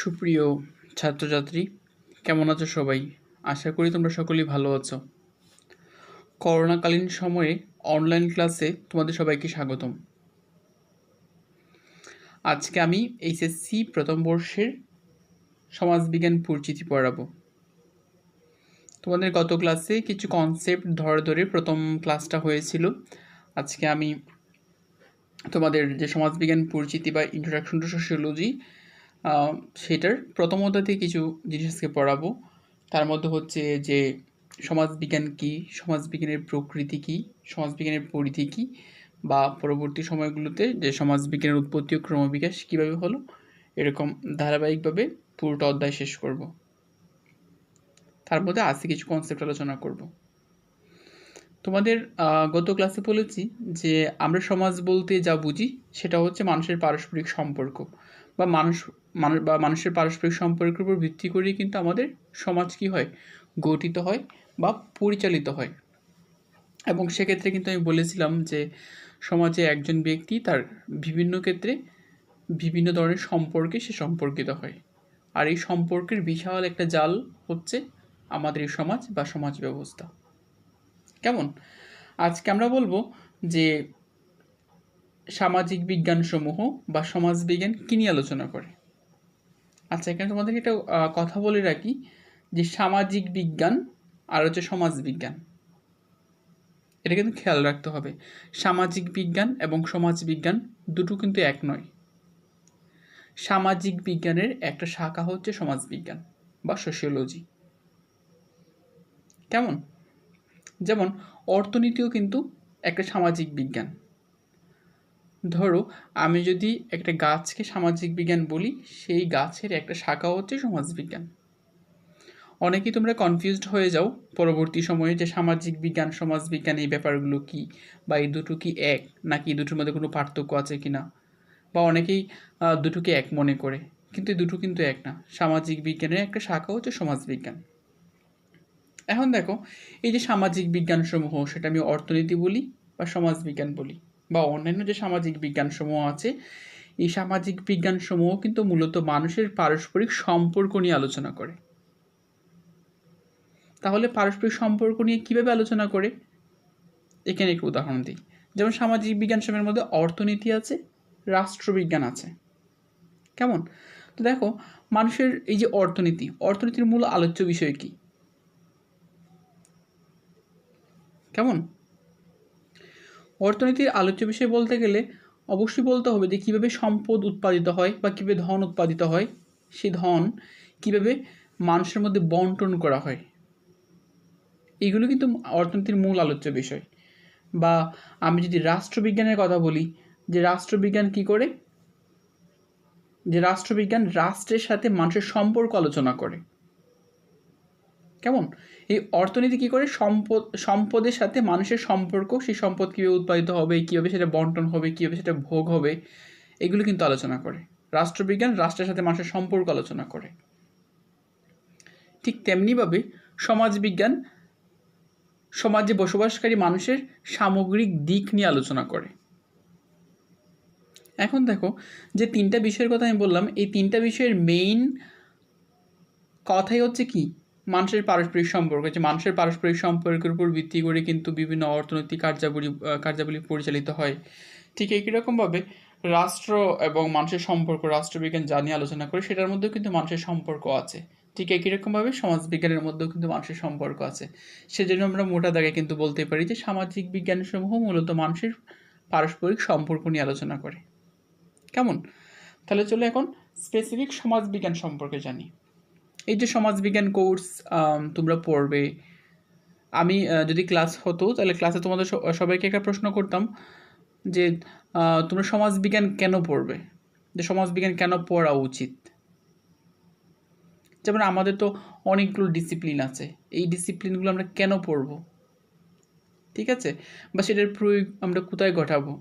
সুপ্রিয় ছাত্রছাত্রী, কেমন আছো সবাই? আশা করি তোমরা সকলেই ভালো আছো। করোনাকালীন সময়ে অনলাইন ক্লাসে তোমাদের সবাইকে স্বাগতম। আজকে আমি এইচএসসি প্রথম বর্ষের সমাজবিজ্ঞান পরিচিতি পড়াবো। তোমাদের গত ক্লাসে কিছু কনসেপ্ট ধরে ধরে প্রথম ক্লাসটা হয়েছিল। আজকে আমি তোমাদের যে সমাজবিজ্ঞান পরিচিতি বা ইন্ট্রোডাকশন টু সোশিওলজি সেটার প্রথম অধ্যায় কিছু জিনিস আজকে পড়াবো। তার মধ্যে হচ্ছে যে, সমাজবিজ্ঞান কী? সমাজবিজ্ঞানের প্রকৃতি কী? সমাজবিজ্ঞানের পরিধি কী? বা পরবর্তী সময়গুলোতে যে সমাজবিজ্ঞানের উৎপত্তি ও ক্রমবিকাশ কীভাবে হলো? এরকম ধারাবাহিকভাবে পুরোটা অধ্যায় শেষ করব। তার মধ্যে আজকে কিছু কনসেপ্ট আলোচনা করব। তোমাদের গত ক্লাসে বলেছি যে, আমরা সমাজ বলতে যা বুঝি সেটা হচ্ছে মানুষের পারস্পরিক সম্পর্ক। বা মানুষ মানুষ, বা মানুষের পারস্পরিক সম্পর্কের উপর ভিত্তি করেই কিন্তু আমাদের সমাজ কী হয়? গঠিত হয় বা পরিচালিত হয়। এবং সেক্ষেত্রে কিন্তু আমি বলেছিলাম যে সমাজে একজন ব্যক্তি তার বিভিন্ন ক্ষেত্রে বিভিন্ন ধরনের সম্পর্কে সে সম্পর্কিত হয়। আর এই সম্পর্কের বিশাল একটা জাল হচ্ছে আমাদের এই সমাজ বা সমাজ ব্যবস্থা। কেমন? আজকে আমরা বলব যে সামাজিক বিজ্ঞানসমূহ বা সমাজবিজ্ঞান কী নিয়ে আলোচনা করে? আচ্ছা এখানে তোমাদেরকে একটা কথা বলে রাখি যে সামাজিক বিজ্ঞান আর হচ্ছে সমাজ বিজ্ঞান এটা কিন্তু খেয়াল রাখতে হবে। সামাজিক বিজ্ঞান এবং সমাজ বিজ্ঞান দুটো কিন্তু এক নয়। সামাজিক বিজ্ঞানের একটা শাখা হচ্ছে সমাজ বিজ্ঞান বা সোশিওলজি। কেমন? যেমন, অর্থনীতিও কিন্তু একটা সামাজিক বিজ্ঞান। ধরো, আমি যদি একটা গাছকে সামাজিক বিজ্ঞান বলি, সেই গাছের একটা শাখা হচ্ছে সমাজবিজ্ঞান অনেকেই তোমরা কনফিউজড হয়ে যাও পরবর্তী সময়ে যে সামাজিক বিজ্ঞান সমাজবিজ্ঞান এই ব্যাপারগুলো কি, বা এই দুটো কি এক, নাকি দুটোর মধ্যে কোনো পার্থক্য আছে কি না বা অনেকেই দুটোকে এক মনে করে, কিন্তু এই দুটো কিন্তু এক না। সামাজিক বিজ্ঞানের একটা শাখা হচ্ছে সমাজবিজ্ঞান এখন দেখো, এই যে সামাজিক বিজ্ঞানসমূহ, সেটা আমি অর্থনীতি বলি বা সমাজবিজ্ঞান বলি। বা অন্যান্য যে সামাজিক বিজ্ঞানসমূহ আছে, এই সামাজিক বিজ্ঞানসমূহ কিন্তু মূলত মানুষের পারস্পরিক সম্পর্ক নিয়ে আলোচনা করে। তাহলে পারস্পরিক সম্পর্ক নিয়ে কীভাবে আলোচনা করে? এখানে একটু উদাহরণ দিই। যেমন সামাজিক বিজ্ঞান সময়ের মধ্যে অর্থনীতি আছে, রাষ্ট্রবিজ্ঞান আছে। কেমন? তো দেখো, মানুষের এই যে অর্থনীতি, অর্থনীতির মূল আলোচ্য বিষয় কি? কেমন? অর্থনীতির আলোচ্য বিষয় বলতে গেলে অবশ্যই বলতে হবে যে কীভাবে সম্পদ উৎপাদিত হয় বা কীভাবে ধন উৎপাদিত হয়, সেই ধন কীভাবে মানুষের মধ্যে বন্টন করা হয়। এগুলো কিন্তু অর্থনীতির মূল আলোচ্য বিষয়। বা আমি যদি রাষ্ট্রবিজ্ঞানের কথা বলি, যে রাষ্ট্রবিজ্ঞান কি করে? যে রাষ্ট্রবিজ্ঞান রাষ্ট্রের সাথে মানুষের সম্পর্ক আলোচনা করে। কেমন? এই অর্থনীতি কী করে সম্পদ, সম্পদের সাথে মানুষের সম্পর্ক, সেই সম্পদ কীভাবে উৎপাদিত হবে, কীভাবে সেটা বন্টন হবে, কীভাবে সেটা ভোগ হবে, এগুলো কিন্তু আলোচনা করে। রাষ্ট্রবিজ্ঞান রাষ্ট্রের সাথে মানুষের সম্পর্ক আলোচনা করে। ঠিক তেমনিভাবে সমাজবিজ্ঞান সমাজে বসবাসকারী মানুষের সামগ্রিক দিক নিয়ে আলোচনা করে। এখন দেখো যে তিনটা বিষয়ের কথা আমি বললাম, এই তিনটা বিষয়ের মেইন কথাই হচ্ছে কি? মানুষের পারস্পরিক সম্পর্ক যে মানুষের পারস্পরিক সম্পর্কের উপর ভিত্তি করে কিন্তু বিভিন্ন অর্থনৈতিক কার্যাবলী কার্যাবলী পরিচালিত হয়। ঠিক একই রকমভাবে রাষ্ট্র এবং মানুষের সম্পর্ক, রাষ্ট্রবিজ্ঞান যা নিয়ে আলোচনা করে, সেটার মধ্যেও কিন্তু মানুষের সম্পর্ক আছে। ঠিক একই রকমভাবে সমাজবিজ্ঞানের মধ্যেও কিন্তু মানুষের সম্পর্ক আছে। সেজন্য আমরা মোটা দাগে কিন্তু বলতে পারি যে সামাজিক বিজ্ঞানসমূহ মূলত মানুষের পারস্পরিক সম্পর্ক নিয়ে আলোচনা করে। কেমন? তাহলে চলো এখন স্পেসিফিক সমাজবিজ্ঞান সম্পর্কে জানি। এই যে সমাজবিজ্ঞান কোর্স তোমরা পড়বে। আমি যদি ক্লাস হতো, তাহলে ক্লাসে তোমাদের সবাইকে একটা প্রশ্ন করতাম যে তোমরা সমাজবিজ্ঞান কেন পড়বে? যে সমাজবিজ্ঞান কেন পড়া উচিত? যেমন আমাদের তো অনেকগুলো ডিসিপ্লিন আছে। এই ডিসিপ্লিনগুলো আমরা কেন পড়ব? ঠিক আছে? বা সেটার প্রয়োগ আমরা কোথায় ঘটাবো?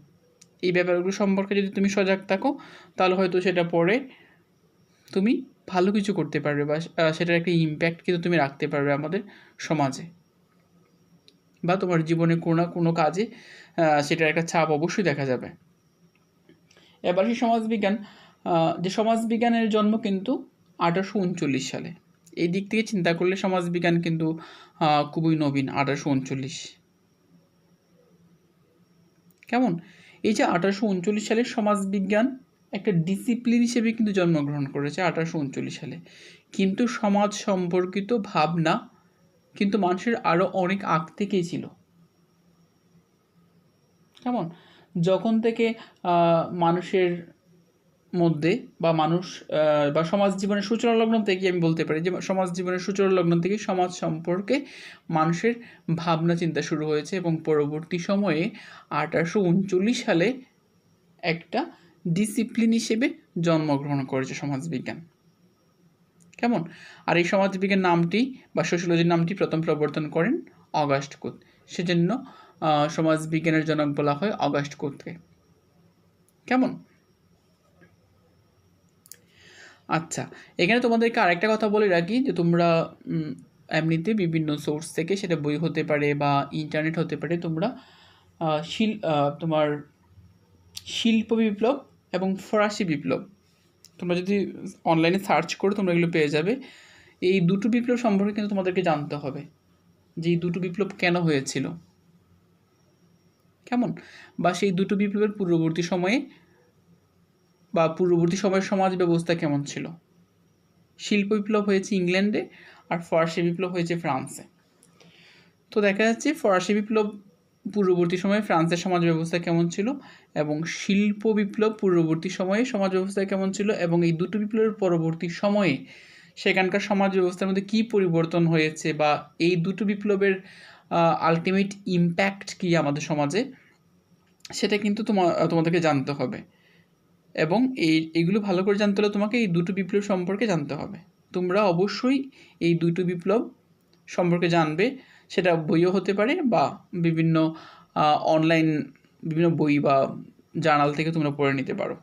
এই ব্যাপারগুলো সম্পর্কে যদি তুমি সজাগ থাকো, তাহলে হয়তো সেটা পড়ে তুমি ভালো কিছু করতে পারবে বা সেটার একটা ইম্প্যাক্ট কিন্তু তুমি রাখতে পারবে আমাদের সমাজে। বা তোমার জীবনে কোনো না কোনো কাজে সেটার একটা ছাপ অবশ্যই দেখা যাবে। এবার সেই সমাজবিজ্ঞান যে সমাজবিজ্ঞানের জন্ম কিন্তু আঠারোশো উনচল্লিশ সালে। এই দিক থেকে চিন্তা করলে সমাজবিজ্ঞান কিন্তু খুবই নবীন, আঠারোশো উনচল্লিশ। কেমন? এই যে আঠারোশো উনচল্লিশ সালের সমাজবিজ্ঞান একটা ডিসিপ্লিন হিসেবে কিন্তু জন্মগ্রহণ করেছে আঠারোশো উনচল্লিশ সালে। কিন্তু সমাজ সম্পর্কিত ভাবনা কিন্তু মানুষের আরও অনেক আগ থেকেই ছিল। কেমন? যখন থেকে মানুষের মধ্যে বা মানুষ বা সমাজ জীবনের সূচনা লগ্ন থেকে আমি বলতে পারি যে, সমাজ জীবনের সূচনা লগ্ন থেকে সমাজ সম্পর্কে মানুষের ভাবনা চিন্তা শুরু হয়েছে এবং পরবর্তী সময়ে আঠারোশো উনচল্লিশ সালে একটা ডিসিপ্লিন হিসেবে জন্মগ্রহণ করেছে সমাজবিজ্ঞান। কেমন? আর এই সমাজবিজ্ঞান নামটি বা সোশ্যোলজির নামটি প্রথম প্রবর্তন করেন অগাস্ট কোত সেজন্য সমাজবিজ্ঞানের জনক বলা হয় অগাস্ট কোতকে কেমন? আচ্ছা এখানে তোমাদেরকে আরেকটা কথা বলে রাখি যে তোমরা এমনিতে বিভিন্ন সোর্স থেকে সেটা বই হতে পারে বা ইন্টারনেট হতে পারে, তোমরা শিল তোমার শিল্প বিপ্লব এবং ফরাসি বিপ্লব। তোমরা যদি অনলাইনে সার্চ করো, তোমরা এগুলো পেয়ে যাবে। এই দুটো বিপ্লব সম্পর্কে কিন্তু তোমাদেরকে জানতে হবে যে এই দুটো বিপ্লব কেন হয়েছিল। কেমন? বা সেই দুটো বিপ্লবের পূর্ববর্তী সময়ে বা পূর্ববর্তী সময়ের সমাজ ব্যবস্থা কেমন ছিল? শিল্প বিপ্লব হয়েছে ইংল্যান্ডে আর ফরাসি বিপ্লব হয়েছে ফ্রান্সে। তো দেখা যাচ্ছে ফরাসি বিপ্লব পূর্ববর্তী সময়ে ফ্রান্সের সমাজ ব্যবস্থা কেমন ছিল? এবং শিল্প বিপ্লব পূর্ববর্তী সময়ে সমাজ ব্যবস্থা কেমন ছিল? এবং এই দুটো বিপ্লবের পরবর্তী সময়ে সেখানকার সমাজ ব্যবস্থার মধ্যে কী পরিবর্তন হয়েছে? বা এই দুটো বিপ্লবের আলটিমেট ইম্প্যাক্ট কী আমাদের সমাজে? সেটা কিন্তু তোমা, তোমাদেরকে জানতে হবে। এবং এই, এগুলো ভালো করে জানতে হলে তোমাকে এই দুটো বিপ্লব সম্পর্কে জানতে হবে। তোমরা অবশ্যই এই দুটো বিপ্লব সম্পর্কে জানবে। সেটা বইও হতে পারে বা বিভিন্ন অনলাইন বিভিন্ন বই বা জার্নাল থেকে তোমরা পড়ে নিতে পারো।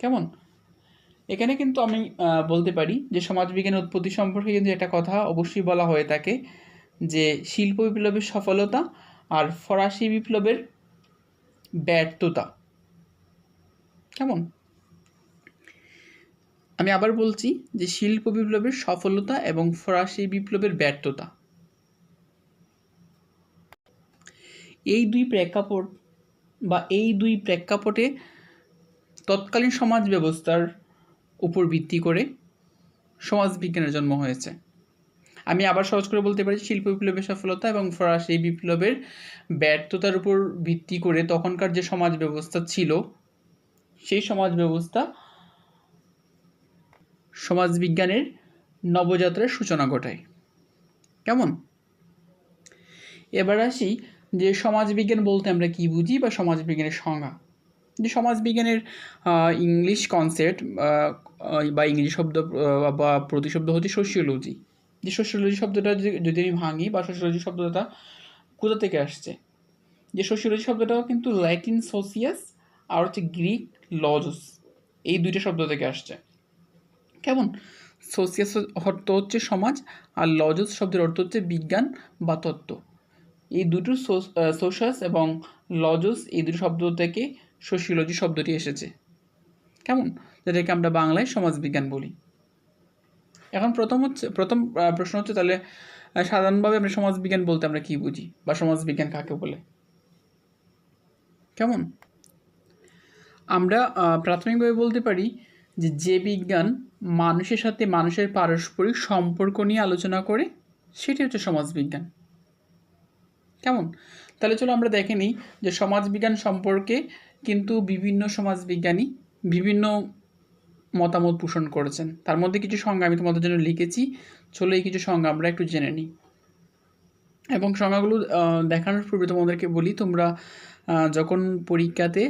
কেমন? এখানে কিন্তু আমি বলতে পারি যে সমাজবিজ্ঞানের উৎপত্তি সম্পর্কে কিন্তু একটা কথা অবশ্যই বলা হয়ে থাকে যে শিল্প বিপ্লবের সফলতা আর ফরাসি বিপ্লবের ব্যর্থতা। কেমন? আমি আবার বলছি যে শিল্প বিপ্লবের সফলতা এবং ফরাসি বিপ্লবের ব্যর্থতা। এই দুই প্রেক্ষাপট বা এই দুই প্রেক্ষাপটে তৎকালীন সমাজ ব্যবস্থার উপর ভিত্তি করে সমাজবিজ্ঞানের জন্ম হয়েছে। আমি আবার সহজ করে বলতে পারি, শিল্প বিপ্লবের সফলতা এবং ফরাসি বিপ্লবের ব্যর্থতার উপর ভিত্তি করে তখনকার যে সমাজ ব্যবস্থা ছিল, সেই সমাজ ব্যবস্থা সমাজবিজ্ঞানের নবযাত্রার সূচনা ঘটায়। কেমন? এবার আসি যে সমাজবিজ্ঞান বলতে আমরা কি বুঝি বা সমাজবিজ্ঞানের সংজ্ঞা? যে সমাজবিজ্ঞানের ইংলিশ কনসেপ্ট বা ইংরেজি শব্দ বা প্রতিশব্দ হচ্ছে সোশিওলজি যে সোশিওলজি শব্দটা যদি আমি ভাঙি বা সোশিওলজি শব্দটা কোথা থেকে আসছে? যে সোশিওলজি শব্দটাও কিন্তু ল্যাটিন সোসিয়াস আর হচ্ছে গ্রিক লজস এই দুইটা শব্দ থেকে আসছে। কেমন? সোসিয়াস অর্থ হচ্ছে সমাজ আর লজস শব্দের অর্থ হচ্ছে বিজ্ঞান বা তত্ত্ব। এই দুটো সোশাস এবং লজস এই দুটো শব্দ থেকে সোশিওলজি শব্দটি এসেছে। কেমন? যেটাকে আমরা বাংলায় সমাজবিজ্ঞান বলি। এখন প্রথম হচ্ছে, প্রথম প্রশ্ন হচ্ছে তাহলে সাধারণভাবে আমরা সমাজবিজ্ঞান বলতে আমরা কি বুঝি? বা সমাজবিজ্ঞান কাকে বলে? কেমন? আমরা প্রাথমিকভাবে বলতে পারি যে যে বিজ্ঞান মানুষের সাথে মানুষের পারস্পরিক সম্পর্ক নিয়ে আলোচনা করে, সেটি হচ্ছে সমাজবিজ্ঞান। কেমন? তাহলে চলো আমরা দেখে নিই যে সমাজবিজ্ঞান সম্পর্কে কিন্তু বিভিন্ন সমাজবিজ্ঞানী বিভিন্ন মতামত পোষণ করেছেন। তার মধ্যে কিছু সংজ্ঞা আমি তোমাদের জন্য লিখেছি। চলো এই কিছু সংজ্ঞা আমরা একটু জেনে নিই। এবং সংজ্ঞাগুলো দেখানোর পূর্বে তোমাদেরকে বলি, তোমরা যখন পরীক্ষাতে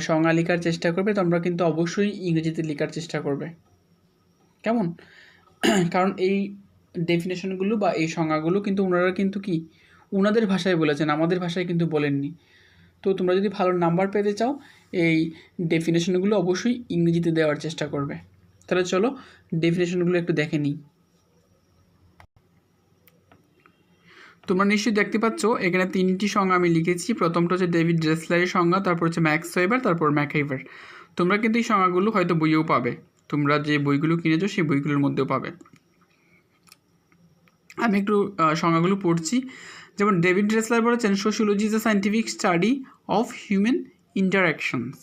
সংজ্ঞা লেখার চেষ্টা করবে, তোমরা কিন্তু অবশ্যই ইংরেজিতে লেখার চেষ্টা করবে। কেমন? কারণ এই ডেফিনেশনগুলো বা এই সংজ্ঞাগুলো কিন্তু ওনারা কিন্তু কি ওনাদের ভাষায় বলেছেন, আমাদের ভাষায় কিন্তু বলেননি। তো তোমরা যদি ভালো নাম্বার পেতে চাও, এই ডেফিনেশনগুলো অবশ্যই ইংরেজিতে দেওয়ার চেষ্টা করবে। তাহলে চলো ডেফিনেশনগুলো একটু দেখে নিই। তোমরা নিশ্চয়ই দেখতে পাচ্ছ, এখানে তিনটি সংজ্ঞা আমি লিখেছি। প্রথমটা হচ্ছে ডেভিড ড্রেসলারের সংজ্ঞা, তারপর হচ্ছে ম্যাক্স ওয়েবার তারপর ম্যাকহাইভার তোমরা কিন্তু এই সংজ্ঞাগুলো হয়তো বইয়েও পাবে। তোমরা যে বইগুলো কিনেছো, সেই বইগুলোর মধ্যেও পাবে। আমি একটু সংজ্ঞাগুলো পড়ছি। যেমন ডেভিড ড্রেসলার বলেছেন sociology is a scientific study of human interactions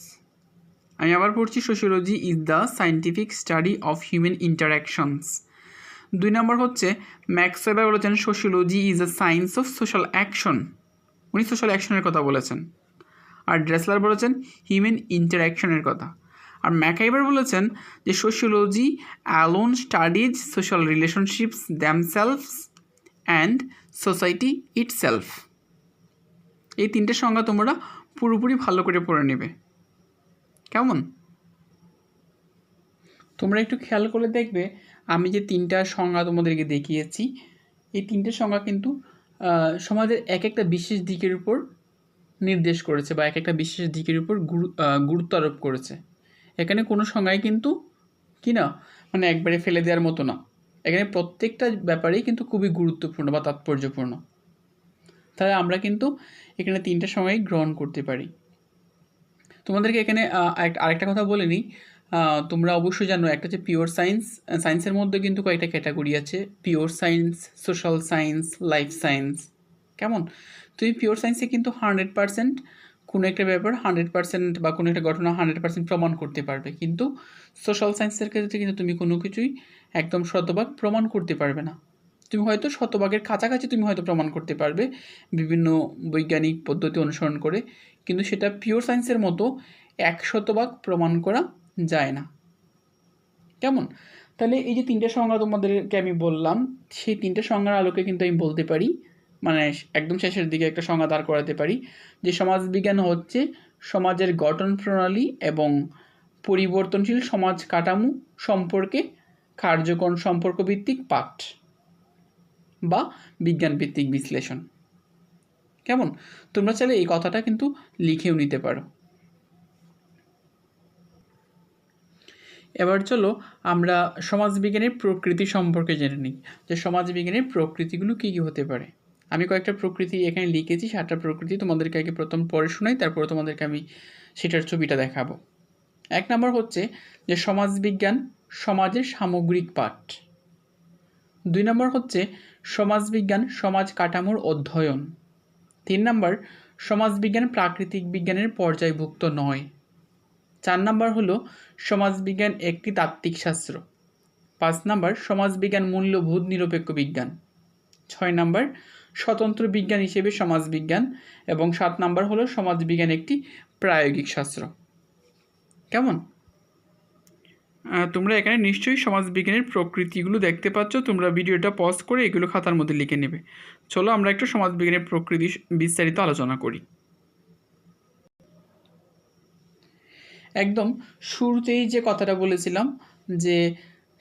আমি আবার পড়ছি sociology is the scientific study of human interactions দুই নম্বর হচ্ছে, ম্যাক্স ওয়েবার বলেছেন sociology is a science of social action উনি সোশ্যাল অ্যাকশনের কথা বলেছেন। আর ড্রেসলার বলেছেন হিউম্যান ইন্টারাকশনের কথা। আর ম্যাকাইবার বলেছেন যে sociology alone studies social relationships themselves and society itself. এই তিনটে সংজ্ঞা তোমরা পুরোপুরি ভালো করে পড়ে নেবে। কেমন? তোমরা একটু খেয়াল করে দেখবে, আমি যে তিনটা সংজ্ঞা তোমাদেরকে দেখিয়েছি, এই তিনটে সংজ্ঞা কিন্তু সমাজের এক একটা বিশেষ দিকের উপর নির্দেশ করেছে বা এক একটা বিশেষ দিকের উপর গুরু- গুরুত্ব আরোপ করেছে। এখানে কোনো সংজ্ঞাই কিন্তু কি না? মানে একবারে ফেলে দেওয়ার মতো না। এখানে প্রত্যেকটা ব্যাপারেই কিন্তু খুবই গুরুত্বপূর্ণ বা তাৎপর্যপূর্ণ। তাহলে আমরা কিন্তু এখানে তিনটা সময় গ্রহণ করতে পারি। তোমাদেরকে এখানে আরেকটা- কথা বলে নিই। তোমরা অবশ্যই জানো, একটা হচ্ছে পিওর সায়েন্স সায়েন্সের মধ্যে কিন্তু কয়েকটা ক্যাটাগরি আছে। Pure science social science life science কেমন? তুমি পিওর সায়েন্সে কিন্তু হান্ড্রেড পার্সেন্ট কোনো একটা ব্যাপার হান্ড্রেড পার্সেন্ট বা কোনো একটা ঘটনা হান্ড্রেড পার্সেন্ট প্রমাণ করতে পারবে। কিন্তু সোশ্যাল সায়েন্সের ক্ষেত্রে কিন্তু তুমি কোনো কিছুই একদম শতভাগ প্রমাণ করতে পারবে না। তুমি হয়তো শতভাগের কাছাকাছি তুমি হয়তো প্রমাণ করতে পারবে বিভিন্ন বৈজ্ঞানিক পদ্ধতি অনুসরণ করে, কিন্তু সেটা পিওর সায়েন্সের মতো এক শতভাগ প্রমাণ করা যায় না। কেমন? তাহলে এই যে তিনটে সংজ্ঞা তোমাদেরকে আমি বললাম, সেই তিনটে সংজ্ঞার আলোকে কিন্তু আমি বলতে পারি মানে একদম শেষের দিকে একটা সংজ্ঞা দাঁড় করাতে পারি, যে সমাজবিজ্ঞান হচ্ছে সমাজের গঠন প্রণালী এবং পরিবর্তনশীল সমাজ কাঠামো সম্পর্কে কার্যকর সম্পর্ক ভিত্তিক পাঠ বা বিজ্ঞান ভিত্তিক বিশ্লেষণ। কেমন? তোমরা চাইলে এই কথাটা কিন্তু লিখেও নিতে পারো। এবার চলো আমরা সমাজবিজ্ঞানের প্রকৃতি সম্পর্কে জেনে নিই, যে সমাজবিজ্ঞানের প্রকৃতিগুলো কী কী হতে পারে। আমি কয়েকটা প্রকৃতি এখানে লিখেছি, সাতটা প্রকৃতি তোমাদেরকে আগে প্রথম পড়ে শোনাই, তারপরে তোমাদেরকে আমি সেটার ছবিটা দেখাবো। এক নম্বর হচ্ছে যে সমাজবিজ্ঞান সমাজের সামগ্রিক পাঠ। দুই নম্বর হচ্ছে সমাজবিজ্ঞান, সমাজ কাঠামোর অধ্যয়ন। তিন নম্বর, সমাজবিজ্ঞান প্রাকৃতিক বিজ্ঞানের পর্যায়ভুক্ত নয়। চার নম্বর হলো সমাজবিজ্ঞান একটি তাত্ত্বিক শাস্ত্র। পাঁচ নম্বর, সমাজবিজ্ঞান মূল্যবোধ নিরপেক্ষ বিজ্ঞান। ছয় নম্বর, স্বতন্ত্র বিজ্ঞান হিসেবে সমাজবিজ্ঞান। এবং সাত নম্বর হলো সমাজবিজ্ঞান একটি প্রায়োগিক শাস্ত্র। কেমন? তোমরা এখানে নিশ্চয়ই সমাজবিজ্ঞানের প্রকৃতিগুলো দেখতে পাচ্ছ। তোমরা ভিডিওটা পজ করে এগুলো খাতার মধ্যে লিখে নেবে। চলো আমরা একটু সমাজবিজ্ঞানের প্রকৃতি বিস্তারিত আলোচনা করি। একদম শুরুতেই যে কথাটা বলেছিলাম যে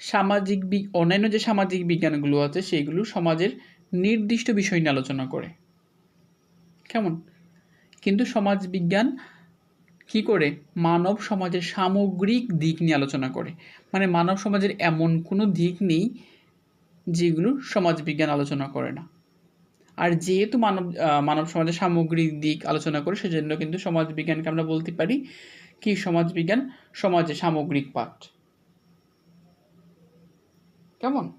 সামাজিক অন্যান্য যে সামাজিক বিজ্ঞানগুলো আছে সেইগুলো সমাজের নির্দিষ্ট বিষয় নিয়ে আলোচনা করে। কেমন? কিন্তু সমাজ বিজ্ঞান কি করে? মানব সমাজের সামগ্রিক দিক নিয়ে আলোচনা করে। মানে মানব সমাজের এমন কোনো দিক নেই যেগুলো সমাজ বিজ্ঞান আলোচনা করে না। আর যেহেতু মানব মানব সমাজের সামগ্রিক দিক আলোচনা করে, সেজন্য কিন্তু সমাজ বিজ্ঞানকে আমরা বলতে পারি কি? সমাজ বিজ্ঞান সমাজের সামগ্রিক পাঠ। কেমন?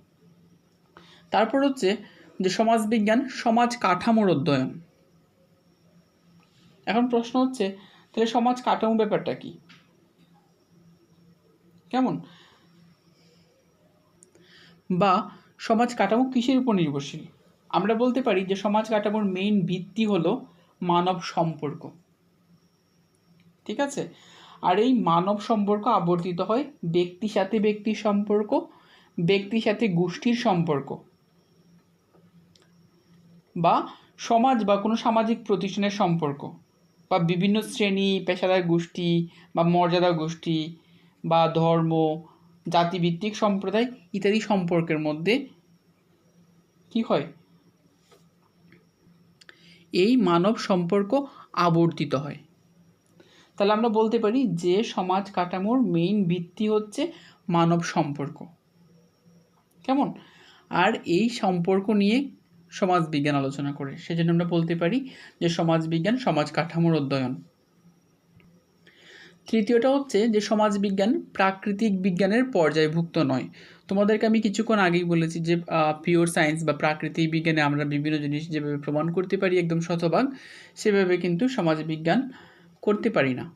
তারপর হচ্ছে যে সমাজ বিজ্ঞান সমাজ কাঠামোর অধ্যয়ন। এখন প্রশ্ন হচ্ছে তাহলে সমাজ কাঠামো ব্যাপারটা কি? কেমন? বা সমাজ কাঠামো কিসের উপর নির্ভরশীল? আমরা বলতে পারি যে সমাজ কাঠামোর মেইন ভিত্তি হলো মানব সম্পর্ক। ঠিক আছে? আর এই মানব সম্পর্ক আবর্তিত হয় ব্যক্তির সাথে ব্যক্তির সম্পর্ক ব্যক্তির সাথে গোষ্ঠীর সম্পর্ক বা সমাজ বা কোনো সামাজিক প্রতিষ্ঠানের সম্পর্ক। বা বিভিন্ন শ্রেণি, পেশাদার গোষ্ঠী বা মর্যাদা গোষ্ঠী বা ধর্ম, জাতিভিত্তিক সম্প্রদায় ইত্যাদি সম্পর্কের মধ্যে কি হয়? এই মানব সম্পর্ক আবর্তিত হয়। তাহলে আমরা বলতে পারি যে সমাজ কাঠামোর মেইন ভিত্তি হচ্ছে মানব সম্পর্ক। কেমন? আর এই সম্পর্ক নিয়ে সমাজ বিজ্ঞান আলোচনা করে। সেজন্য আমরা বলতে পারি যে সমাজ বিজ্ঞান সমাজ কাঠামোর অধ্যয়ন। তৃতীয়টা হচ্ছে যে সমাজবিজ্ঞান প্রাকৃতিক বিজ্ঞানের পর্যায়ভুক্ত নয়। তোমাদেরকে আমি কিছুক্ষণ আগেই বলেছি যে পিওর সায়েন্স বা প্রাকৃতিক বিজ্ঞানে আমরা বিভিন্ন জিনিস যেভাবে প্রমাণ করতে পারি একদম শতভাগ, সেভাবে কিন্তু সমাজবিজ্ঞান করতে পারি না।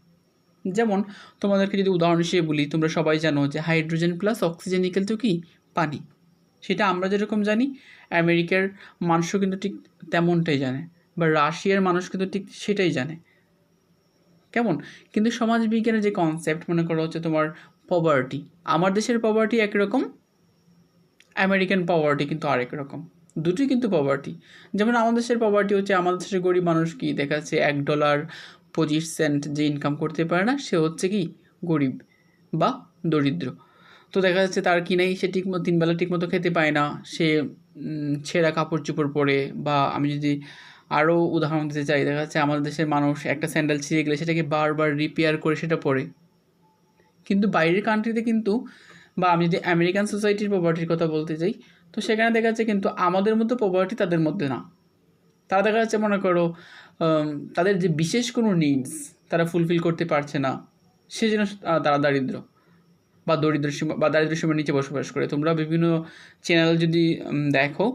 যেমন তোমাদেরকে যদি উদাহরণ হিসেবে বলি, তোমরা সবাই জানো যে হাইড্রোজেন প্লাস অক্সিজেন ইকেল তো কি? পানি। সেটা আমরা যেরকম জানি আমেরিকার মানুষও কিন্তু ঠিক তেমনটাই জানে বা রাশিয়ার মানুষ কিন্তু ঠিক সেটাই জানে। কেমন? কিন্তু সমাজবিজ্ঞানের যে কনসেপ্ট মনে করো হচ্ছে তোমার পভার্টি আমার দেশের পভার্টি একরকম আমেরিকান পভার্টি কিন্তু আরেক রকম। দুটোই কিন্তু পভার্টি যেমন আমাদের দেশের পভার্টি হচ্ছে, আমাদের দেশের গরিব মানুষ কি দেখা যাচ্ছে এক ডলার পঁচিশ সেন্ট যে ইনকাম করতে পারে না, সে হচ্ছে কি গরিব বা দরিদ্র। তো দেখা যাচ্ছে তার কি নেই, সে ঠিক তিন বেলা ঠিক মতো খেতে পায় না, সে ছেঁড়া কাপড় চোপড় পরে বা আমি যদি আরও উদাহরণ দিতে চাই, দেখা যাচ্ছে আমাদের দেশের মানুষ একটা স্যান্ডেল ছিঁড়ে গেলে সেটাকে বারবার রিপেয়ার করে সেটা পরে। কিন্তু বাইরের কান্ট্রিতে কিন্তু বা আমি যদি আমেরিকান সোসাইটির পভার্টির কথা বলতে চাই, তো সেখানে দেখা যাচ্ছে কিন্তু আমাদের মতো পভার্টি তাদের মধ্যে না। তারা দেখা যাচ্ছে মনে করো তাদের যে বিশেষ কোনো নিডস তারা ফুলফিল করতে পারছে না। সেজন্য তারা দারিদ্র। বা দরিদ্র সীমা বা দারিদ্র সীমার নিচে বসবাস করে। তোমরা বিভিন্ন চ্যানেল যদি দেখো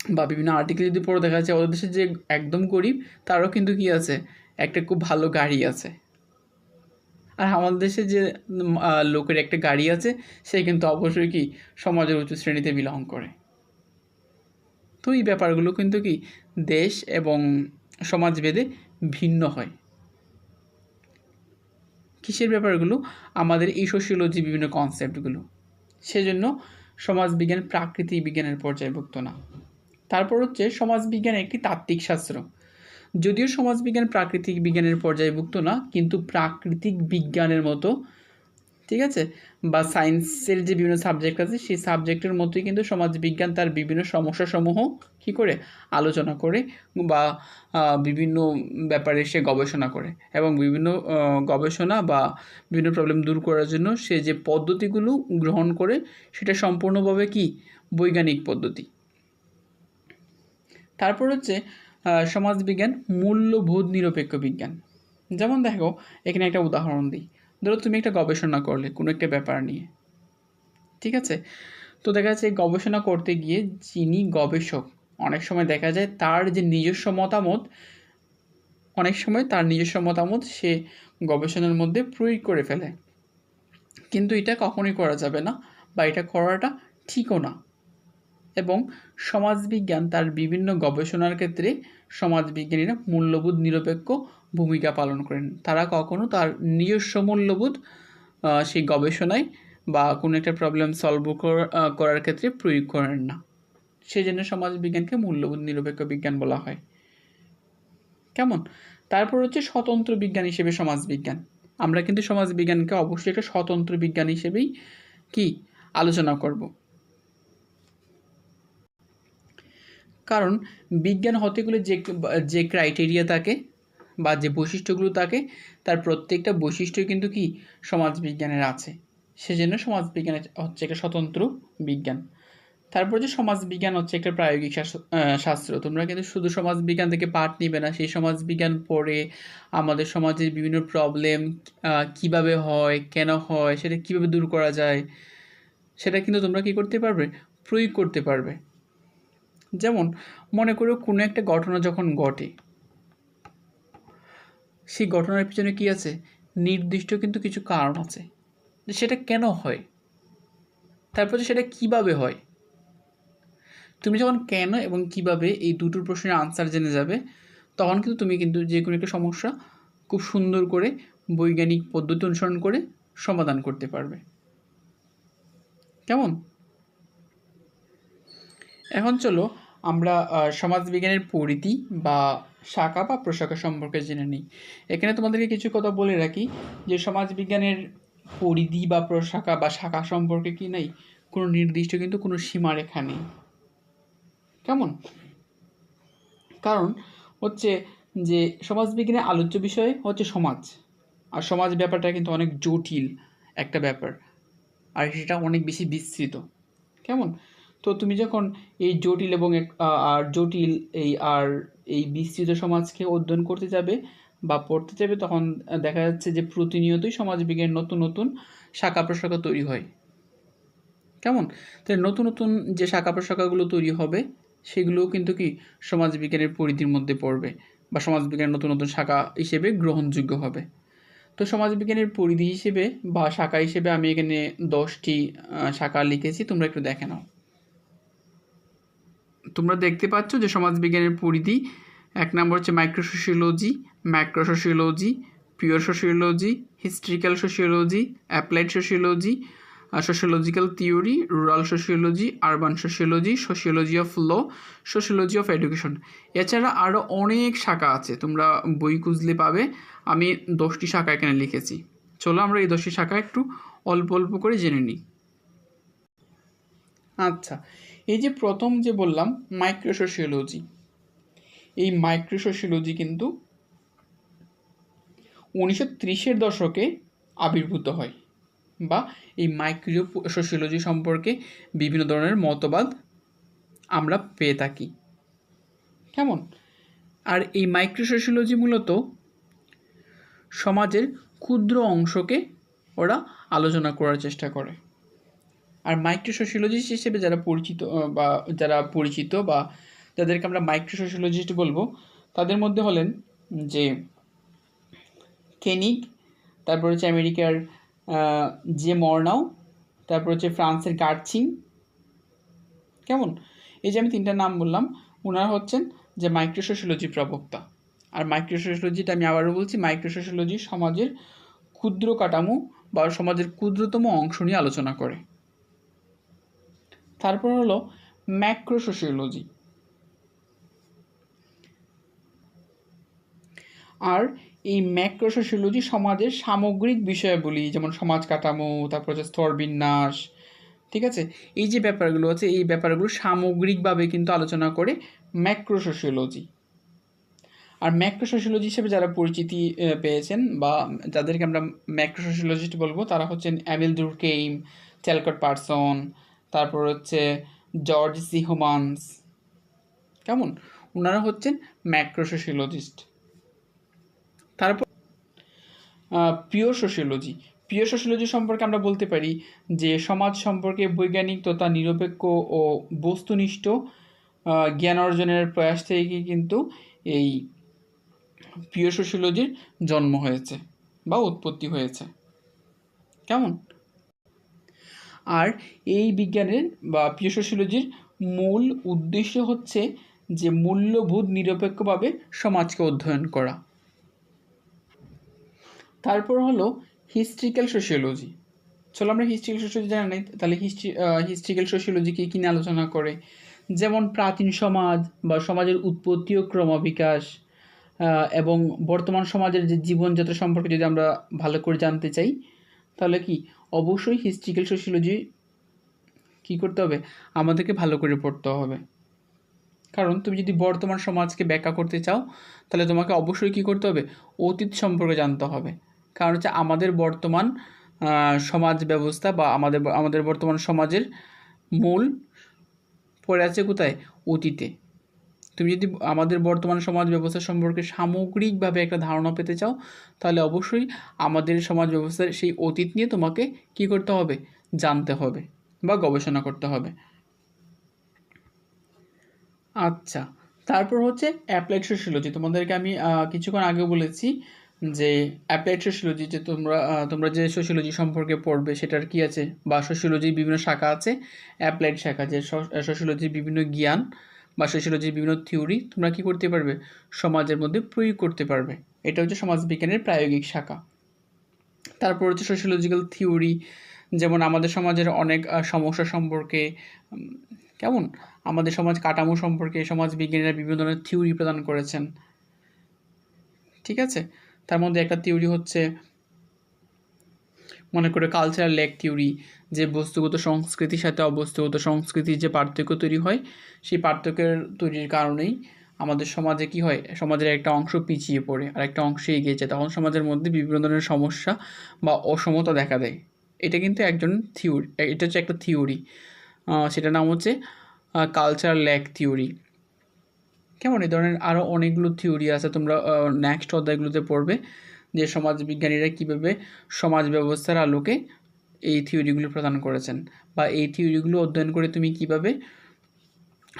বা বিভিন্ন আর্টিকেল যদি পড়ে, দেখা যাচ্ছে ওদের দেশে যে একদম গরিব, তারও কিন্তু কি আছে? একটা খুব ভালো গাড়ি আছে। আর আমাদের দেশে যে লোকের একটা গাড়ি আছে, সে কিন্তু অবশ্যই কি সমাজের উঁচু শ্রেণীতে বিলং করে। তো এই ব্যাপারগুলো কিন্তু কি দেশ এবং সমাজভেদে ভিন্ন হয়। কিসের ব্যাপারগুলো? আমাদের এই সোশিওলজি বিভিন্ন কনসেপ্টগুলো সেজন্য সমাজবিজ্ঞান প্রাকৃতিক বিজ্ঞানের পর্যায়ভুক্ত না। তারপর হচ্ছে সমাজবিজ্ঞান একটি তাত্ত্বিক শাস্ত্র। যদিও সমাজবিজ্ঞান প্রাকৃতিক বিজ্ঞানের পর্যায়ভুক্ত না, কিন্তু প্রাকৃতিক বিজ্ঞানের মতো ঠিক আছে? বা সায়েন্সের যে বিভিন্ন সাবজেক্ট আছে, সেই সাবজেক্টের মতোই কিন্তু সমাজবিজ্ঞান তার বিভিন্ন সমস্যাসমূহ কী করে? আলোচনা করে বা বিভিন্ন ব্যাপারে সে গবেষণা করে এবং বিভিন্ন গবেষণা বা বিভিন্ন প্রবলেম দূর করার জন্য সে যে পদ্ধতিগুলো গ্রহণ করে, সেটা সম্পূর্ণভাবে কি? বৈজ্ঞানিক পদ্ধতি। তারপর হচ্ছে সমাজবিজ্ঞান, মূল্যবোধ নিরপেক্ষ বিজ্ঞান। যেমন দেখো, এখানে একটা উদাহরণ দিই। ধরো তুমি একটা গবেষণা করলে, কোনো একটা ব্যাপার নিয়ে। ঠিক আছে? তো দেখা যাচ্ছে গবেষণা করতে গিয়ে যিনি গবেষক, অনেক সময় দেখা যায় তার যে নিজস্ব মতামত, অনেক সময় তার নিজস্ব মতামত সে গবেষণার মধ্যে প্রয়োগ করে ফেলে। কিন্তু এটা কখনোই করা যাবে না বা এটা করাটা ঠিকও না। এবং সমাজবিজ্ঞান তার বিভিন্ন গবেষণার ক্ষেত্রে সমাজবিজ্ঞানীরা মূল্যবোধ নিরপেক্ষ ভূমিকা পালন করেন। তারা কখনো তার নিজস্ব মূল্যবোধ সেই গবেষণায় বা কোনো একটা প্রবলেম সলভ করার ক্ষেত্রে প্রয়োগ করেন না। সেই জন্য সমাজবিজ্ঞানকে মূল্যবোধ নিরপেক্ষ বিজ্ঞান বলা হয়। কেমন? তারপর হচ্ছে স্বতন্ত্র বিজ্ঞান হিসেবে সমাজবিজ্ঞান। আমরা কিন্তু সমাজবিজ্ঞানকে অবশ্যই একটা স্বতন্ত্র বিজ্ঞান হিসেবেই কি? আলোচনা করব। কারণ বিজ্ঞান হতে গেলে যে যে ক্রাইটেরিয়া থাকে বা যে বৈশিষ্ট্যগুলো থাকে, তার প্রত্যেকটা বৈশিষ্ট্য কিন্তু কি? সমাজবিজ্ঞানের আছে। সেজন্য সমাজবিজ্ঞান হচ্ছে একটা স্বতন্ত্র বিজ্ঞান। তারপর যে সমাজবিজ্ঞান হচ্ছে একটা প্রায়োগিক শাস্ত্র। তোমরা কিন্তু শুধু সমাজবিজ্ঞান থেকে পাঠ নিবে না, সেই সমাজবিজ্ঞান পড়ে আমাদের সমাজের বিভিন্ন প্রবলেম কীভাবে হয়, কেন হয়, সেটা কীভাবে দূর করা যায়, সেটা কিন্তু তোমরা কি করতে পারবে? প্রয়োগ করতে পারবে। যেমন মনে করো কোনো একটা ঘটনা যখন ঘটে সেই ঘটনার পিছনে কি আছে? নির্দিষ্ট কিন্তু কিছু কারণ আছে। যে সেটা কেন হয়? তারপরে সেটা কীভাবে হয়? তুমি যখন কেন এবং কীভাবে এই দুটোর প্রশ্নের আনসার জেনে যাবে, তখন কিন্তু তুমি কিন্তু যে কোনো একটা সমস্যা খুব সুন্দর করে বৈজ্ঞানিক পদ্ধতি অনুসরণ করে সমাধান করতে পারবে। কেমন? এখন চলো আমরা সমাজবিজ্ঞানের পরিধি বা শাখা বা প্রশাখা সম্পর্কে জেনে নিই। এখানে তোমাদেরকে কিছু কথা বলে রাখি যে সমাজবিজ্ঞানের পরিধি বা প্রশাখা বা শাখা সম্পর্কে কি নেই, কোনো নির্দিষ্ট কিন্তু কোনো সীমারেখা নেই। কেমন? কারণ হচ্ছে যে সমাজবিজ্ঞানের আলোচ্য বিষয় হচ্ছে সমাজ। আর সমাজ ব্যাপারটা কিন্তু অনেক জটিল একটা ব্যাপার। আর সেটা অনেক বেশি বিস্তৃত। কেমন? তো তুমি যখন এই জটিল এবং আর জটিল এই আর এই বিস্তৃত সমাজকে অধ্যয়ন করতে যাবে বা পড়তে যাবে, তখন দেখা যাচ্ছে যে প্রতিনিয়তই সমাজবিজ্ঞান নতুন নতুন শাখা প্রশাখা তৈরি হয়। কেমন? তাহলে নতুন নতুন যে শাখা প্রশাখাগুলো তৈরি হবে, সেগুলোও কিন্তু কি সমাজবিজ্ঞানের পরিধির মধ্যে পড়বে বা সমাজবিজ্ঞানের নতুন নতুন শাখা হিসেবে গ্রহণযোগ্য হবে। তো সমাজবিজ্ঞানের পরিধি হিসেবে বা শাখা হিসেবে আমি এখানে দশটি শাখা লিখেছি, তোমরা একটু দেখে নাও। তোমরা দেখতে পাচ্ছ যে সমাজবিজ্ঞানের পরিধি, এক নম্বর হচ্ছে microsociology macrosociology pure sociology historical sociology applied sociology sociological theory rural sociology urban sociology sociology of law sociology of education এছাড়া আরও অনেক শাখা আছে, তোমরা বই খুঁজলে পাবে। আমি দশটি শাখা এখানে লিখেছি। চলো আমরা এই দশটি শাখা একটু অল্প অল্প করে জেনে নিই। আচ্ছা এই যে প্রথম যে বললাম মাইক্রোসোশিওলজি এই মাইক্রোসোশিওলজি কিন্তু উনিশশো ত্রিশের দশকে আবির্ভূত হয় বা এই মাইক্রো সোশিওলজি সম্পর্কে বিভিন্ন ধরনের মতবাদ আমরা পেয়ে থাকি। কেমন? আর এই মাইক্রো সোশিওলজি মূলত সমাজের ক্ষুদ্র অংশকে ওরা আলোচনা করার চেষ্টা করে। আর মাইক্রো সোশিওলজিস্ট হিসেবে যারা পরিচিত বা যারা পরিচিত বা যাদেরকে আমরা মাইক্রো সোশিওলজিস্ট বলব, তাদের মধ্যে হলেন যে কেনিক তারপর হচ্ছে আমেরিকার যে মর্নাও তারপর হচ্ছে ফ্রান্সের গার্চিং কেমন? এই যে আমি তিনটা নাম বললাম ওনারা হচ্ছেন যে মাইক্রোসোশিওলজি প্রবক্তা। আর মাইক্রোসোশিওলজিটা আমি আবারও বলছি মাইক্রোসোশিওলজি সমাজের ক্ষুদ্র কাঠামো বা সমাজের ক্ষুদ্রতম অংশ নিয়ে আলোচনা করে। তারপর হলো ম্যাক্রোসোশিওলজি আর এই ম্যাক্রোসোশিওলজি সমাজের সামগ্রিক বিষয়াবলী, যেমন সমাজ কাঠামো, তারপর হচ্ছে স্তর বিন্যাস, ঠিক আছে? এই যে ব্যাপারগুলো আছে, এই ব্যাপারগুলো সামগ্রিকভাবে কিন্তু আলোচনা করে ম্যাক্রোসোশিওলজি আর ম্যাক্রোসোশিওলজি হিসেবে যারা পরিচিতি পেয়েছেন বা যাদেরকে আমরা ম্যাক্রোসোশিওলজিস্ট বলব, তারা হচ্ছেন অ্যামিল দুরকেইম, চ্যালকট পার্সন তারপর হচ্ছে জর্জ সি হোমান্স। কেমন? ওনারা হচ্ছেন ম্যাক্রোসোশিওলজিস্ট তারপর পিওর সোশিওলজি। পিওর সোশিওলজি সম্পর্কে আমরা বলতে পারি যে সমাজ সম্পর্কে বৈজ্ঞানিক তথা নিরপেক্ষ ও বস্তুনিষ্ঠ জ্ঞান অর্জনের প্রয়াস থেকে কিন্তু এই পিওর সোশিওলজির জন্ম হয়েছে বা উৎপত্তি হয়েছে। কেমন? আর এই বিজ্ঞানের বা পিওর সোশিওলজির মূল উদ্দেশ্য হচ্ছে যে মূল্যবোধ নিরপেক্ষভাবে সমাজকে অধ্যয়ন করা। তারপর হলো হিস্ট্রিক্যাল সোশিওলজি চলো আমরা হিস্ট্রিক্যাল সোশিয়োলজি জানা তাহলে হিস্ট্রি হিস্ট্রিক্যাল সোশিওলজি কী নিয়ে আলোচনা করে? যেমন প্রাচীন সমাজ বা সমাজের উৎপত্তি ও ক্রমবিকাশ এবং বর্তমান সমাজের যে জীবনযাত্রা সম্পর্কে যদি আমরা ভালো করে জানতে চাই, তাহলে কি? অবশ্যই হিস্ট্রিক্যাল সোশিওলজি কী করতে হবে? আমাদেরকে ভালো করে পড়তে হবে। কারণ তুমি যদি বর্তমান সমাজকে ব্যাখ্যা করতে চাও, তাহলে তোমাকে অবশ্যই কী করতে হবে? অতীত সম্পর্কে জানতে হবে। কারণ হচ্ছে আমাদের বর্তমান সমাজ ব্যবস্থা বা আমাদের আমাদের বর্তমান সমাজের মূল পড়ে আছে কোথায়? অতীতে। তুমি যদি আমাদের বর্তমান সমাজ ব্যবস্থা সম্পর্কে সামগ্রিকভাবে একটা ধারণা পেতে চাও, তাহলে অবশ্যই আমাদের সমাজ ব্যবস্থার সেই অতীত নিয়ে তোমাকে কি করতে হবে? জানতে হবে বা গবেষণা করতে হবে। আচ্ছা তারপর হচ্ছে অ্যাপ্লাইড সোশিয়োলজি তোমাদেরকে আমি কিছুক্ষণ আগে বলেছি যে অ্যাপ্লাইড সোশিয়োলজি যে তোমরা তোমরা যে সোশিয়োলজি সম্পর্কে পড়বে, সেটার কি আছে? বা সোশিয়োলজির বিভিন্ন শাখা আছে? অ্যাপ্লাইড শাখা যে সোশিয়োলজির বিভিন্ন জ্ঞান বা সোশিয়োলজির বিভিন্ন থিওরি তোমরা কি করতে পারবে? সমাজের মধ্যে প্রয়োগ করতে পারবে। এটা হচ্ছে সমাজবিজ্ঞানের প্রায়োগিক শাখা। তারপর হচ্ছে সোশিয়োলজিক্যাল থিওরি যেমন আমাদের সমাজের অনেক সমস্যা সম্পর্কে কেমন? আমাদের সমাজ কাঠামো সম্পর্কে সমাজ বিজ্ঞানীরা বিভিন্ন ধরনের থিওরি প্রদান করেছেন। ঠিক আছে? তার মধ্যে একটা থিওরি হচ্ছে, মনে করে কালচারাল লেক থিওরি যে বস্তুগত সংস্কৃতির সাথে অবস্তুগত সংস্কৃতির যে পার্থক্য তৈরি হয়, সেই পার্থক্যের তৈরির কারণেই আমাদের সমাজে কি হয়, সমাজের একটা অংশ পিছিয়ে পড়ে আর একটা অংশ এগিয়ে যায়। তখন সমাজের মধ্যে বিভিন্ন ধরনের সমস্যা বা অসমতা দেখা দেয়। এটা কিন্তু একজন থিওরি এটা হচ্ছে একটা থিওরি সেটার নাম হচ্ছে কালচার ল্যাক থিওরি কেমন? এই ধরনের আরও অনেকগুলো থিওরি আছে তোমরা নেক্সট অধ্যায়গুলোতে পড়বে, যে সমাজবিজ্ঞানীরা কীভাবে সমাজ ব্যবস্থার আলোকে এই থিওরিগুলো প্রদান করেছেন বা এই থিওরিগুলো অধ্যয়ন করে তুমি কীভাবে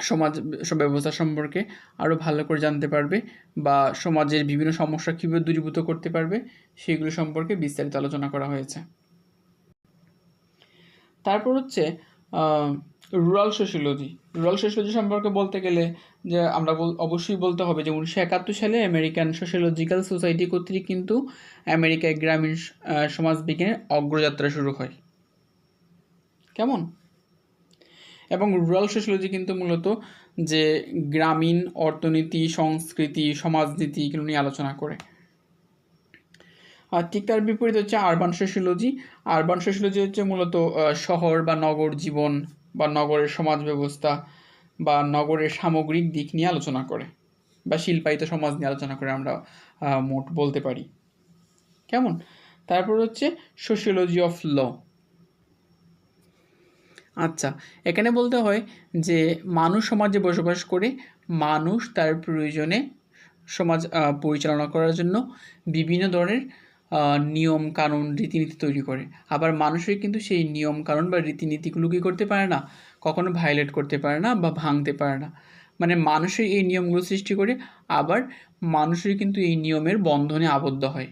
সমাজ, ব্যবস্থা সম্পর্কে আরও ভালো করে জানতে পারবে বা সমাজের বিভিন্ন সমস্যা কীভাবে দূরীভূত করতে পারবে সেইগুলো সম্পর্কে বিস্তারিত আলোচনা করা হয়েছে। তারপর হচ্ছে রুরাল সোশিয়োলজি রুরাল সোশিয়োলজি সম্পর্কে বলতে গেলে যে আমরা অবশ্যই বলতে হবে যে উনিশশো একাত্তর সালে আমেরিকান সোশিয়োলজিক্যাল সোসাইটি কর্তৃক কিন্তু আমেরিকায় গ্রামীণ সমাজবিজ্ঞানের অগ্রযাত্রা শুরু হয়। কেমন? এবং রুরাল সোশিয়োলজি কিন্তু মূলত যে গ্রামীণ অর্থনীতি, সংস্কৃতি, সমাজনীতি এগুলো নিয়ে আলোচনা করে। আর ঠিক তার বিপরীত হচ্ছে আরবান সোশিয়োলজি আরবান সোশিয়োলজি হচ্ছে মূলত শহর বা নগর জীবন বা নগরের সমাজ ব্যবস্থা বা নগরের সামগ্রিক দিক নিয়ে আলোচনা করে বা শিল্পায়িত সমাজ নিয়ে আলোচনা করে আমরা মোট বলতে পারি। কেমন? তারপর হচ্ছে সোশিওলজি অফ ল আচ্ছা এখানে বলতে হয় যে মানুষ সমাজে বসবাস করে মানুষ তার প্রয়োজনে সমাজ পরিচালনা করার জন্য বিভিন্ন ধরনের নিয়ম কানুন, রীতিনীতি তৈরি করে। আবার মানুষের কিন্তু সেই নিয়ম কানুন বা রীতিনীতিগুলো কী করতে পারে না? কখনো ভায়োলেট করতে পারে না বা ভাঙতে পারে না। মানে মানুষের এই নিয়মগুলো সৃষ্টি করে, আবার মানুষের কিন্তু এই নিয়মের বন্ধনে আবদ্ধ হয়।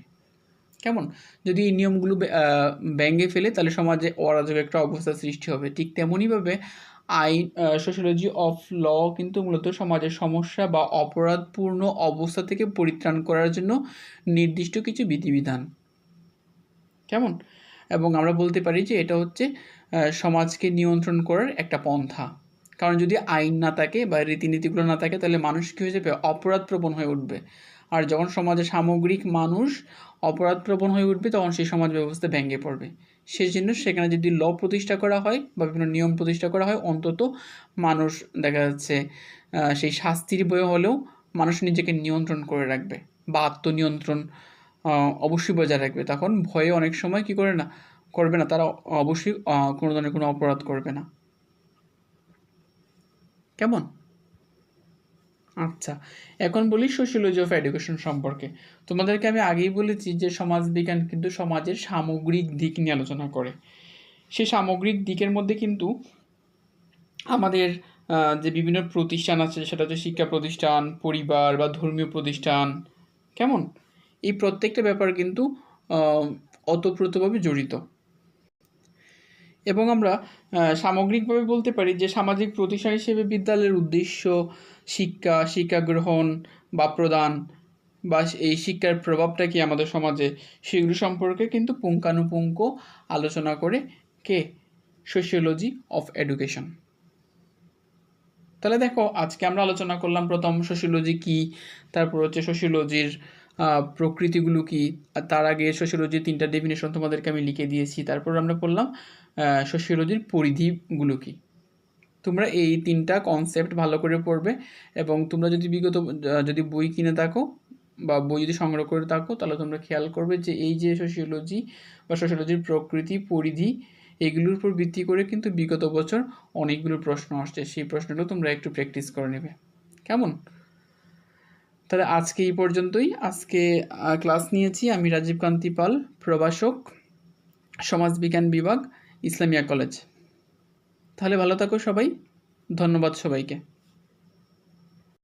কেমন? যদি এই নিয়মগুলো ব্যাঙ্গে ফেলে, তাহলে সমাজে অরাজক একটা অবস্থা সৃষ্টি হবে। ঠিক তেমনইভাবে আইন সোশ্যোলজি অফ ল কিন্তু মূলত সমাজের সমস্যা বা অপরাধপূর্ণ অবস্থা থেকে পরিত্রাণ করার জন্য নির্দিষ্ট কিছু বিধিবিধান। কেমন? এবং আমরা বলতে পারি যে এটা হচ্ছে সমাজকে নিয়ন্ত্রণ করার একটা পন্থা। কারণ যদি আইন না থাকে বা রীতিনীতিগুলো না থাকে, তাহলে মানুষ কী হয়ে যাবে? অপরাধপ্রবণ হয়ে উঠবে। আর যখন সমাজে সামগ্রিক মানুষ অপরাধপ্রবণ হয়ে উঠবে, তখন সেই সমাজ ব্যবস্থা ভেঙে পড়বে। সেই জন্য সেখানে যদি ল প্রতিষ্ঠা করা হয় বা বিভিন্ন নিয়ম প্রতিষ্ঠা করা হয়, অন্তত মানুষ দেখা যাচ্ছে সেই শাস্তির বয়ে হলেও মানুষ নিজেকে নিয়ন্ত্রণ করে রাখবে বা আত্মনিয়ন্ত্রণ অবশ্যই বজায় রাখবে। তখন ভয়ে অনেক সময় কি করে না, করবে না। তারা অবশ্যই কোনো ধরনের কোনো অপরাধ করবে না। কেমন? আচ্ছা এখন বলি সোশিয়োলজি অফ এডুকেশন সম্পর্কে। তোমাদেরকে আমি আগেই বলেছি যে সমাজবিজ্ঞান কিন্তু সমাজের সামগ্রিক দিক নিয়ে আলোচনা করে। সেই সামগ্রিক দিকের মধ্যে কিন্তু আমাদের যে বিভিন্ন প্রতিষ্ঠান আছে, সেটা হচ্ছে শিক্ষা প্রতিষ্ঠান, পরিবার বা ধর্মীয় প্রতিষ্ঠান, কেমন? এই প্রত্যেকটা ব্যাপার কিন্তু অতপ্রতভাবে জড়িত। এবং আমরা সামগ্রিকভাবে বলতে পারি যে সামাজিক প্রতিষ্ঠান হিসেবে বিদ্যালয়ের উদ্দেশ্য শিক্ষা শিক্ষা গ্রহণ বা প্রদান বা এই শিক্ষার প্রভাবটা কি আমাদের সমাজে সেগুলো সম্পর্কে কিন্তু পুঙ্খানুপুঙ্খ আলোচনা করে কে? সোশিওলজি অফ এডুকেশন তাহলে দেখো, আজকে আমরা আলোচনা করলাম প্রথম সোশিওলজি কি, তারপর হচ্ছে সোশিওলজির প্রকৃতিগুলো কি তার আগে সোশিওলজির তিনটা ডেফিনেশন তোমাদেরকে আমি লিখে দিয়েছি, তারপর আমরা পড়লাম সোশিওলজির পরিধিগুলো কি তোমরা এই তিনটা কনসেপ্ট ভালো করে পড়বে এবং তোমরা যদি বিগত যদি বই কিনে থাকো বা বই যদি সংগ্রহ করে থাকো, তাহলে তোমরা খেয়াল করবে যে এই যে সোশিওলজি বা সোশিওলজির প্রকৃতি, পরিধি, এগুলোর উপর ভিত্তি করে কিন্তু বিগত বছর অনেকগুলো প্রশ্ন আসছে। সেই প্রশ্নগুলো তোমরা একটু প্র্যাকটিস করে নেবে। কেমন? তাহলে আজকে এই পর্যন্তই। আজকে ক্লাস নিয়েছি আমি রাজীব কান্তি পাল, প্রভাষক, সমাজবিজ্ঞান বিভাগ। ইসলামিয়া কলেজ। তাহলে ভালো থাকো সবাই। ধন্যবাদ সবাইকে।